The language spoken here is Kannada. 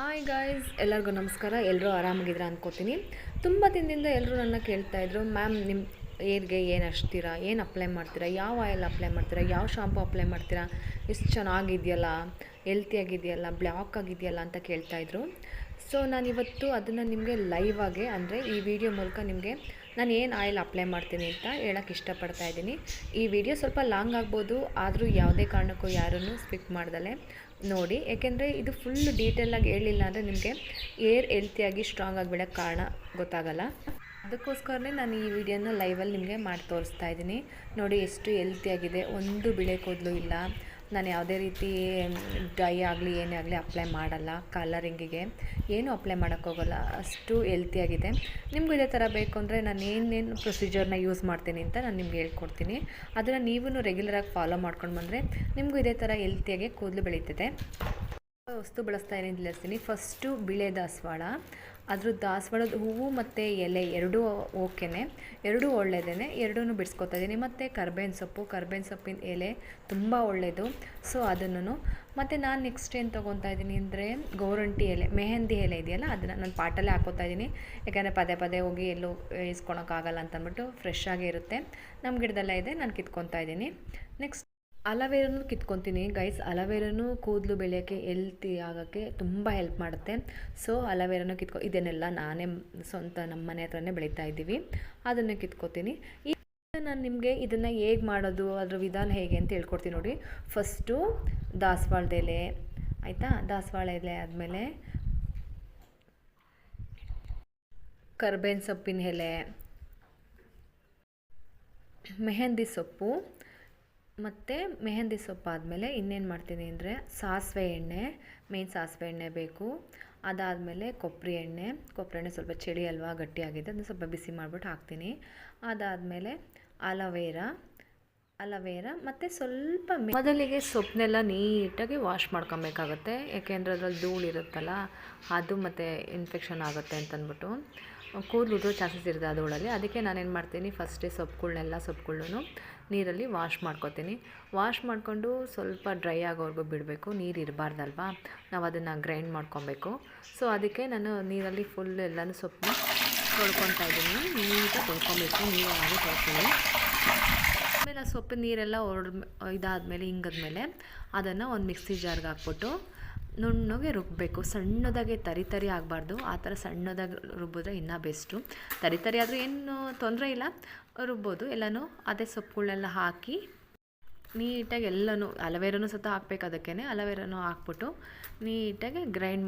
ಹಾಯ್ ಗಾಯ್ಸ್ ಎಲ್ಲರಿಗೂ ನಮಸ್ಕಾರ. ಎಲ್ಲರೂ ಆರಾಮಾಗಿದ್ದೀರಾ ಅಂದ್ಕೋತೀನಿ ತುಂಬ ದಿನದಿಂದ ಎಲ್ಲರೂ ನನ್ನ ಕೇಳ್ತಾ ಇದ್ರು. ಮ್ಯಾಮ್ ನಿಮ್ಮ ಏರ್ಗೆ ಏನು ಹಚ್ತೀರಾ? ಏನು ಅಪ್ಲೈ ಮಾಡ್ತೀರಾ? ಯಾವ ಆಯಿಲ್ ಅಪ್ಲೈ ಮಾಡ್ತೀರಾ? ಯಾವ ಶಾಂಪು ಅಪ್ಲೈ ಮಾಡ್ತೀರಾ? ಎಷ್ಟು ಚೆನ್ನಾಗಿದೆಯಲ್ಲ? ಹೆಲ್ತಿಯಾಗಿದೆಯಲ್ಲ ಬ್ಲಾಕ್ ಆಗಿದೆಯಲ್ಲ ಅಂತ ಕೇಳ್ತಾಯಿದ್ರು ಸೊ ನಾನಿವತ್ತು ಅದನ್ನು ನಿಮಗೆ ಲೈವ್ ಆಗೇ, ಅಂದರೆ ಈ ವಿಡಿಯೋ ಮೂಲಕ ನಿಮಗೆ ನಾನು ಏನು ಆಯಿಲ್ ಅಪ್ಲೈ ಮಾಡ್ತೀನಿ ಅಂತ ಹೇಳೋಕ್ಕೆ ಇಷ್ಟಪಡ್ತಾ ಇದ್ದೀನಿ. ಈ ವಿಡಿಯೋ ಸ್ವಲ್ಪ ಲಾಂಗ್ ಆಗ್ಬೋದು, ಆದರೂ ಯಾವುದೇ ಕಾರಣಕ್ಕೂ ಯಾರನ್ನು ಸ್ಕಿಪ್ ಮಾಡ್ದಲೆ. ನೋಡಿ, ಏಕೆಂದರೆ ಇದು ಫುಲ್ ಡೀಟೇಲಾಗಿ ಹೇಳಿಲ್ಲ ಅಂದರೆ ನಿಮಗೆ ಏರ್ ಹೆಲ್ತಿಯಾಗಿ ಸ್ಟ್ರಾಂಗ್ ಆಗಿ ಕಾರಣ ಗೊತ್ತಾಗಲ್ಲ. ಅದಕ್ಕೋಸ್ಕರನೇ ನಾನು ಈ ವಿಡಿಯೋನ ಲೈವಲ್ಲಿ ನಿಮಗೆ ಮಾಡಿ ತೋರಿಸ್ತಾ ಇದ್ದೀನಿ. ನೋಡಿ, ಎಷ್ಟು ಹೆಲ್ತಿಯಾಗಿದೆ ಒಂದು ಬಿಳೆ ಕೂದಲು ಇಲ್ಲ. ನಾನು ಯಾವುದೇ ರೀತಿ ಡೈ ಆಗಲಿ, ಏನೇ ಆಗಲಿ ಅಪ್ಲೈ ಮಾಡಲ್ಲ. ಕಲರಿಂಗಿಗೆ ಏನೂ ಅಪ್ಲೈ ಮಾಡೋಕ್ಕೋಗಲ್ಲ ಅಷ್ಟು ಹೆಲ್ತಿಯಾಗಿದೆ ನಿಮಗೂ ಇದೇ ಥರ ಬೇಕು ಅಂದರೆ ನಾನು ಏನೇನು ಪ್ರೊಸೀಜರ್ನ ಯೂಸ್ ಮಾಡ್ತೀನಿ ಅಂತ ನಾನು ನಿಮ್ಗೆ ಹೇಳ್ಕೊಡ್ತೀನಿ. ಅದನ್ನು ನೀವು ರೆಗ್ಯುಲರಾಗಿ ಫಾಲೋ ಮಾಡ್ಕೊಂಡು ಬಂದರೆ ನಿಮಗೂ ಇದೇ ಥರ ಹೆಲ್ತಿಯಾಗಿ ಕೂದಲು ಬೆಳೀತದೆ. ವಸ್ತು ಬಳಸ್ತಾ ಏನೇನು ತಿಳಿಸ್ತೀನಿ ಫಸ್ಟು ಬಿಳೆ ದಾಸವಾಳ. ಅದ್ರ ದಾಸವಾಳದ ಹೂವು ಮತ್ತು ಎಲೆ ಎರಡೂ ಓಕೆನೆ. ಎರಡೂ ಒಳ್ಳೆಯದೇ ಎರಡೂ ಬಿಡಿಸ್ಕೊತಾ ಇದ್ದೀನಿ. ಮತ್ತು ಕರ್ಬೇವಿನ ಸೊಪ್ಪು, ಕರ್ಬೇವಿನ ಸೊಪ್ಪಿನ ಎಲೆ ತುಂಬ ಒಳ್ಳೆಯದು ಸೊ ಅದನ್ನು ಮತ್ತು ನಾನು ನೆಕ್ಸ್ಟ್ ಏನು ತೊಗೊತಾ ಇದ್ದೀನಿ ಅಂದರೆ ಗೋರಂಟಿ ಎಲೆ, ಮೆಹಂದಿ ಎಲೆ ಇದೆಯಲ್ಲ, ಅದನ್ನು ನಾನು ಪಾಟಲ್ಲೇ ಹಾಕೋತಾ ಇದ್ದೀನಿ. ಯಾಕಂದರೆ ಪದೇ ಪದೇ ಹೋಗಿ ಎಲ್ಲೂ ಇಸ್ಕೊಳಕ್ಕಾಗಲ್ಲ ಅಂತಂದ್ಬಿಟ್ಟು ಫ್ರೆಶ್ ಆಗೇ ಇರುತ್ತೆ. ನಮ್ಮ ಗಿಡದಲ್ಲೇ ಇದೆ, ನಾನು ಕಿತ್ಕೊತಾ ಇದ್ದೀನಿ. ನೆಕ್ಸ್ಟ್ ಅಲವೇರನು ಕಿತ್ಕೊತೀನಿ. ಗೈಸ್, ಅಲವೇರನು ಕೂದಲು ಬೆಳೆಯೋಕ್ಕೆ ಹೆಲ್ತಿ ಆಗೋಕ್ಕೆ ತುಂಬ ಹೆಲ್ಪ್ ಮಾಡುತ್ತೆ. ಸೊ ಅಲವೇರನು ಕಿತ್ಕೊ, ಇದನ್ನೆಲ್ಲ ನಾನೇ ಸ್ವಂತ ನಮ್ಮ ಮನೆ ಹತ್ರನೇ ಬೆಳೀತಾ ಇದ್ದೀವಿ. ಅದನ್ನು ಕಿತ್ಕೊತೀನಿ. ಈ ನಾನು ನಿಮಗೆ ಇದನ್ನು ಹೇಗೆ ಮಾಡೋದು, ಅದರ ವಿಧಾನ ಹೇಗೆ ಅಂತ ಹೇಳ್ಕೊಡ್ತೀನಿ ನೋಡಿ. ಫಸ್ಟು ದಾಸವಾಳದ ಎಲೆ, ಆಯಿತಾ? ದಾಸವಾಳ ಎಲೆ ಆದಮೇಲೆ ಕರ್ಬೇವಿನ ಸೊಪ್ಪಿನ ಎಲೆ, ಮೆಹಂದಿ ಸೊಪ್ಪು ಮತ್ತು ಮೆಹಂದಿ ಸೊಪ್ಪು ಆದಮೇಲೆ ಇನ್ನೇನು ಮಾಡ್ತೀನಿ ಅಂದರೆ ಸಾಸಿವೆ ಎಣ್ಣೆ ಮೇನ್ ಸಾಸಿವೆ ಎಣ್ಣೆ ಬೇಕು. ಅದಾದಮೇಲೆ ಕೊಬ್ಬರಿ ಎಣ್ಣೆ. ಕೊಬ್ಬರಿ ಎಣ್ಣೆ ಸ್ವಲ್ಪ ಚಳಿ ಅಲ್ವಾ ಗಟ್ಟಿಯಾಗಿದೆ ಅದನ್ನು ಸ್ವಲ್ಪ ಬಿಸಿ ಮಾಡಿಬಿಟ್ಟು ಹಾಕ್ತೀನಿ. ಅದಾದಮೇಲೆ ಅಲವೇರ. ಅಲವೇರ ಮತ್ತು ಸ್ವಲ್ಪ ಮೊದಲಿಗೆ ಸೊಪ್ಪನ್ನೆಲ್ಲ ನೀಟಾಗಿ ವಾಶ್ ಮಾಡ್ಕೊಬೇಕಾಗತ್ತೆ. ಯಾಕೆಂದರೆ ಅದ್ರಲ್ಲಿ ಧೂಳು ಇರುತ್ತಲ್ಲ, ಅದು ಮತ್ತು ಇನ್ಫೆಕ್ಷನ್ ಆಗುತ್ತೆ ಅಂತಂದ್ಬಿಟ್ಟು ಕೂದಲು ಉದುರೋ ಚಾನ್ಸಸ್ ಇರುತ್ತೆ ಅದರೊಳಗೆ. ಅದಕ್ಕೆ ನಾನೇನು ಮಾಡ್ತೀನಿ ಫಸ್ಟೇ ಸೊಪ್ಪುಗಳನ್ನೆಲ್ಲ ಸೊಪ್ಪುಗಳನ್ನು ನೀರಲ್ಲಿ ವಾಶ್ ಮಾಡ್ಕೊತೀನಿ. ವಾಶ್ ಮಾಡಿಕೊಂಡು ಸ್ವಲ್ಪ ಡ್ರೈ ಆಗೋವರೆಗೂ ಬಿಡಬೇಕು. ನೀರು ಇರಬಾರ್ದಲ್ವಾ? ನಾವು ಅದನ್ನು ಗ್ರೈಂಡ್ ಮಾಡ್ಕೊಬೇಕು. ಸೊ ಅದಕ್ಕೆ ನಾನು ನೀರಲ್ಲಿ ಫುಲ್ ಎಲ್ಲನೂ ಸೊಪ್ಪು ತೊಳ್ಕೊತಾ ಇದ್ದೀನಿ. ನೀಟಾಗಿ ತೊಳ್ಕೊಬೇಕು. ನೀರಾಗಿ ತೊಳ್ಕೊಳ್ಳಿ ಆಮೇಲೆ ಆ ಸೊಪ್ಪಿನ ನೀರೆಲ್ಲ ಹೊರ ಇದಾದಮೇಲೆ, ಹಿಂಗದ್ಮೇಲೆ ಅದನ್ನು ಒಂದು ಮಿಕ್ಸಿ ಜಾರ್ಗೆ ಹಾಕ್ಬಿಟ್ಟು ನುಣ್ಣಗೆ ರುಬ್ಬಬೇಕು ಸಣ್ಣದಾಗೆ ತರಿ ತರಿ ಆಗಬಾರ್ದು. ಆ ಥರ ಸಣ್ಣದಾಗಿ ರುಬ್ಬಿದ್ರೆ ಇನ್ನೂ ಬೆಸ್ಟು. ತರಿ ತರಿ ಆದರೂ ಏನು ತೊಂದರೆ ಇಲ್ಲ. ರುಬ್ಬೋದು. ಎಲ್ಲನೂ ಅದೇ ಸೊಪ್ಪುಗಳೆಲ್ಲ ಹಾಕಿ ನೀಟಾಗಿ ಎಲ್ಲನೂ ಅಲವೇರನೂ ಸಹ ಹಾಕ್ಬೇಕು ಅದಕ್ಕೇ ಅಲವೇರನೂ ಹಾಕ್ಬಿಟ್ಟು ನೀಟಾಗಿ ಗ್ರೈಂಡ್